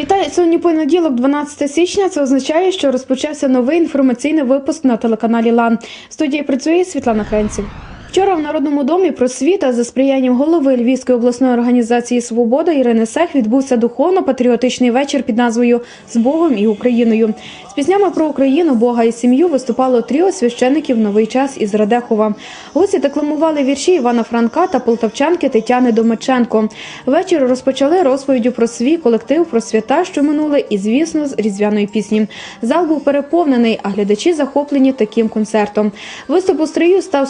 Вітаю сьогодні понеділок, 12 січня. Це означає, що розпочався новий інформаційний випуск на телеканалі Лан. В студії працює Світлана Хренців. Вчора в Народному домі просвіта за сприянням голови Львівської обласної організації Свобода Ірини Сех відбувся духовно-патріотичний вечір під назвою З Богом і Україною. З піснями про Україну, Бога і сім'ю виступало тріо священиків Новий час із Радехова. Гості декламували вірші Івана Франка та полтавчанки Тетяни Домаченко. Вечір розпочали розповіддю про свій колектив, про свята, що минули, і звісно, з різдвяної пісні. Зал був переповнений, а глядачі захоплені таким концертом. Виступ у стрию став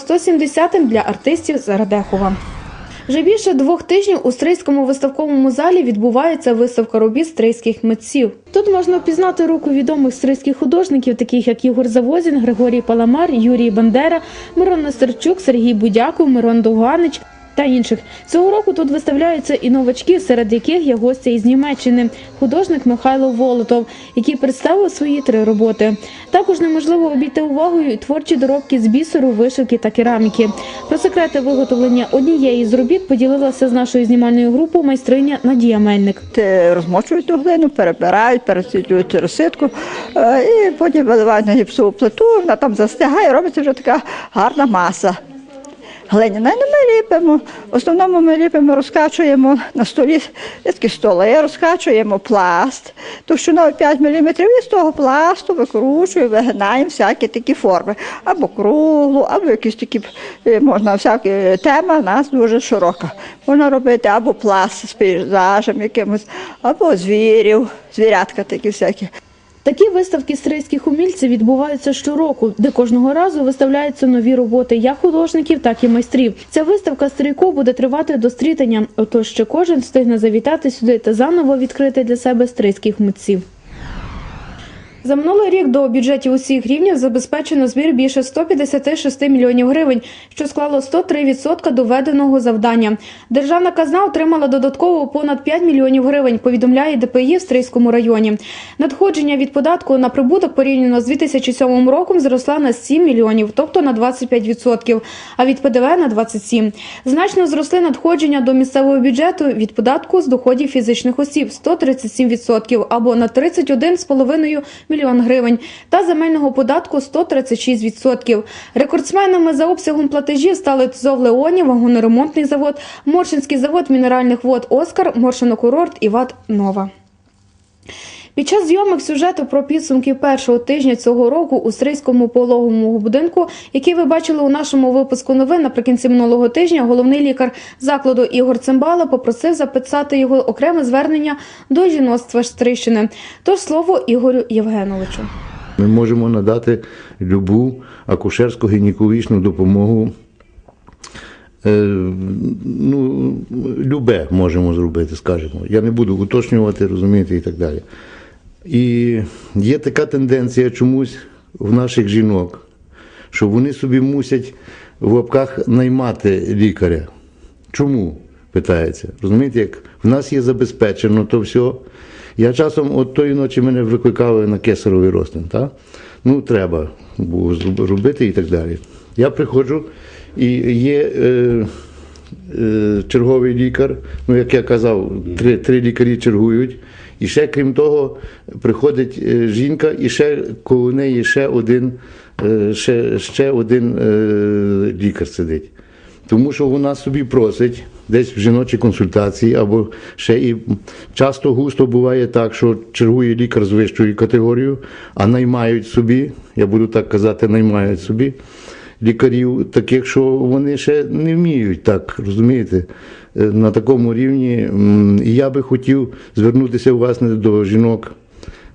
170-м для артистів з Радехова. Вже більше двох тижнів у Стрийському виставковому залі відбувається виставка робіт стрийських митців. Тут можна впізнати руку відомих стрийських художників, таких як Ігор Завозін, Григорій Паламар, Юрій Бандера, Мирон Нестерчук, Сергій Будяков, Мирон Довганич. Та інших цього року тут виставляються і новачки, серед яких є гостя із Німеччини, художник Михайло Волотов, який представив свої три роботи. Також неможливо обійти увагою і творчі доробки з бісеру, вишивки та кераміки. Про секрети виготовлення однієї з робіт поділилася з нашою знімальною групою майстриня Надія Мельник. Розмочують ту перебирають, пересвітлюють розситку е, і потім виливають на гіпсову плиту, вона там застигає, робиться вже така гарна маса. Глиняна, ну ми ліпимо. В основному ми ліпимо, розкачуємо на столі такі столи, розкачуємо пласт, товщиною 5 мм, і з того пласту викручуємо, вигинаємо всякі такі форми. Або круглу, або якісь такі, е, можна всякі, тема у нас дуже широка. Можна робити або пласт з пейзажем якимось, або звірів, звірятка такі всякі. Такі виставки стрийських умільців відбуваються щороку, де кожного разу виставляються нові роботи як художників, так і майстрів. Ця виставка стрійко буде тривати до стрітання, отож ще кожен встигне завітати сюди та заново відкрити для себе стрийських митців. За минулий рік до бюджетів усіх рівнів забезпечено збір більше 156 мільйонів гривень, що склало 103% доведеного завдання. Державна казна отримала додатково понад 5 мільйонів гривень, повідомляє ДПІ в Стрийському районі. Надходження від податку на прибуток порівняно з 2007 роком зросла на 7 мільйонів, тобто на 25%, а від ПДВ на 27%. Значно зросли надходження до місцевого бюджету від податку з доходів фізичних осіб 137% або на 31,5 мільйон гривень та земельного податку 136%. Рекордсменами за обсягом платежів стали ТЗОВ Леонів, вагоноремонтний завод, Моршинський завод мінеральних вод Оскар, Моршинокурорт і ВАД Нова. Під час зйомок сюжету про підсумки першого тижня цього року у Стрийському пологовому будинку, який ви бачили у нашому випуску новин наприкінці минулого тижня, головний лікар закладу Ігор Цимбала попросив записати його окреме звернення до жіноцтва Стрийщини. Тож слово Ігорю Євгеновичу. Ми можемо надати любу акушерсько-гінекологічну допомогу. Е, ну, любе можемо зробити, скажімо. Я не буду уточнювати, розумієте, і так далі. І є така тенденція чомусь в наших жінок, що вони собі мусять в лапках наймати лікаря. Чому? питається. Розумієте, як в нас є забезпечено то все. Я часом от тої ночі мене викликали на кесаровий розтин. Та? Ну, треба було робити і так далі. Я приходжу, і є е, е, черговий лікар, ну, як я казав, три, три лікарі чергують. І ще, крім того, приходить е, жінка, і ще коло неї ще один, е, ще, ще один е, лікар сидить. Тому що вона собі просить десь в жіночій консультації, або ще і часто густо буває так, що чергує лікар з вищою категорією, а наймають собі, я буду так казати, наймають собі лікарів, таких, що вони ще не вміють так, розумієте, на такому рівні. І я би хотів звернутися власне до жінок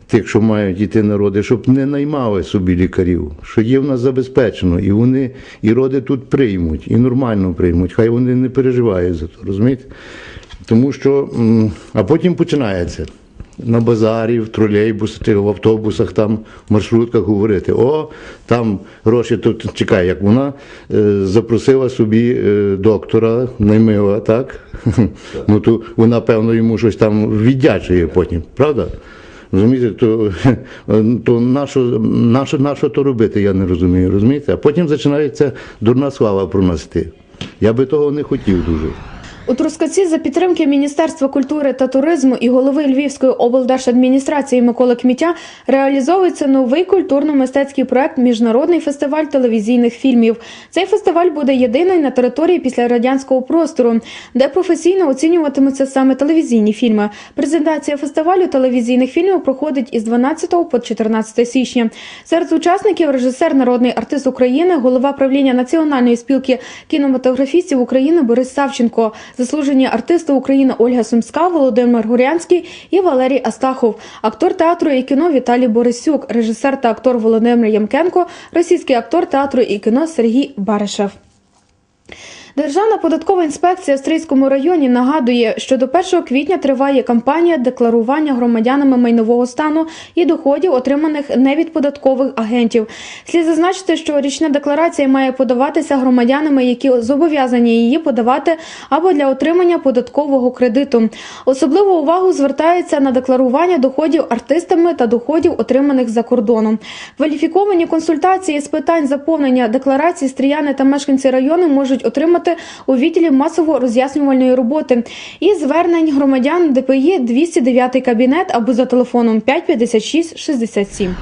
тих, що мають діти народи, щоб не наймали собі лікарів, що є в нас забезпечено, і вони і роди тут приймуть, і нормально приймуть. Хай вони не переживають за то, розумієте? Тому що, а потім починається. На базарі, в тролейбусах, в автобусах, там, в маршрутках говорити, о, там гроші тут чекай, як вона е, запросила собі е, доктора, наймила, так? ну то вона, певно, йому щось там віддячує потім, правда? Розумієте, то, то нащо, нащо, нащо то робити, я не розумію, розумієте? А потім починається дурна слава проносити. Я би того не хотів дуже. У Трускавці за підтримки Міністерства культури та туризму і голови Львівської облдержадміністрації Миколи Кмітя реалізовується новий культурно-мистецький проект Міжнародний фестиваль телевізійних фільмів. Цей фестиваль буде єдиний на території після радянського простору, де професійно оцінюватимуться саме телевізійні фільми. Презентація фестивалю телевізійних фільмів проходить із 12 по 14 січня. Серед учасників режисер, народний артист України, голова правління Національної спілки кінематографістів України Борис Савченко, заслужені артисти України Ольга Сумська, Володимир Гурянський і Валерій Астахов, актор театру і кіно Віталій Борисюк, режисер та актор Володимир Ямкенко, російський актор театру і кіно Сергій Баришев. Державна податкова інспекція в Стрийському районі нагадує, що до 1 квітня триває кампанія декларування громадянами майнового стану і доходів, отриманих не від податкових агентів. Слід зазначити, що річна декларація має подаватися громадянами, які зобов'язані її подавати або для отримання податкового кредиту. Особливу увагу звертається на декларування доходів артистами та доходів, отриманих за кордоном. Кваліфіковані консультації з питань заповнення декларацій стріяни та мешканці району можуть отримати у відділі масово роз'яснювальної роботи і звернень громадян ДПІ 209 кабінет або за телефоном 556 67.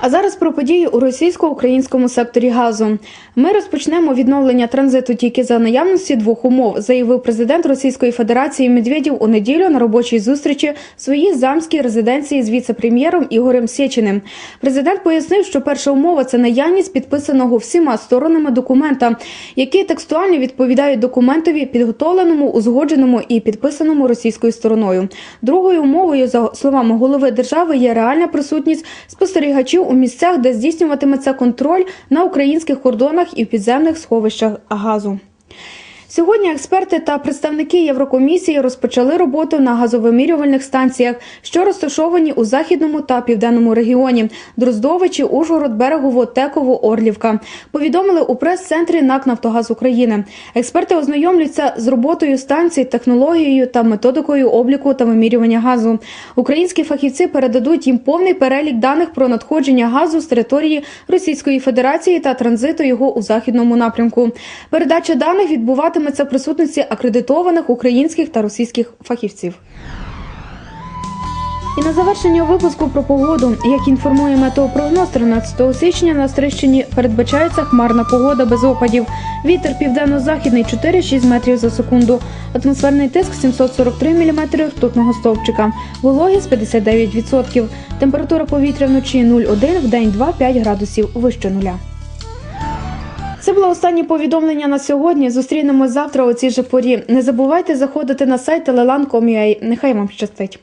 А зараз про події у російсько-українському секторі газу. Ми розпочнемо відновлення транзиту тільки за наявності двох умов, заявив президент Російської Федерації Медведєв у неділю на робочій зустрічі в своїй замській резиденції з віце-прем'єром Ігорем Сєчиним. Президент пояснив, що перша умова це наявність підписаного всіма сторонами документа, які текстуально відповідають документові, підготовленому, узгодженому і підписаному російською стороною. Другою умовою, за словами голови держави, є реальна присутність спостерігачів у місцях, де здійснюватиметься контроль на українських кордонах і в підземних сховищах газу. Сьогодні експерти та представники Єврокомісії розпочали роботу на газовимірювальних станціях, що розташовані у західному та південному регіоні Дроздовичі, Ужгород, Берегово, Теково, Орлівка. Повідомили у прес-центрі НАК «Нафтогаз України. Експерти ознайомляться з роботою станцій, технологією та методикою обліку та вимірювання газу. Українські фахівці передадуть їм повний перелік даних про надходження газу з території Російської Федерації та транзиту його у західному напрямку. Передача даних відбуватиметься в присутності акредитованих українських та російських фахівців. І на завершення випуску про погоду, як інформує метеопрогноз 13 січня на Стрищині передбачається хмарна погода без опадів. Вітер південно-західний 4-6 метрів за секунду. Атмосферний тиск 743 мм ртутного стовпчика. Вологість 59%. Температура повітря вночі 0,1, в день 2-5 градусів вище нуля. Було останнє повідомлення на сьогодні. Зустрінемось завтра у цій же порі. Не забувайте заходити на сайт telelan.com.ua. Нехай вам щастить.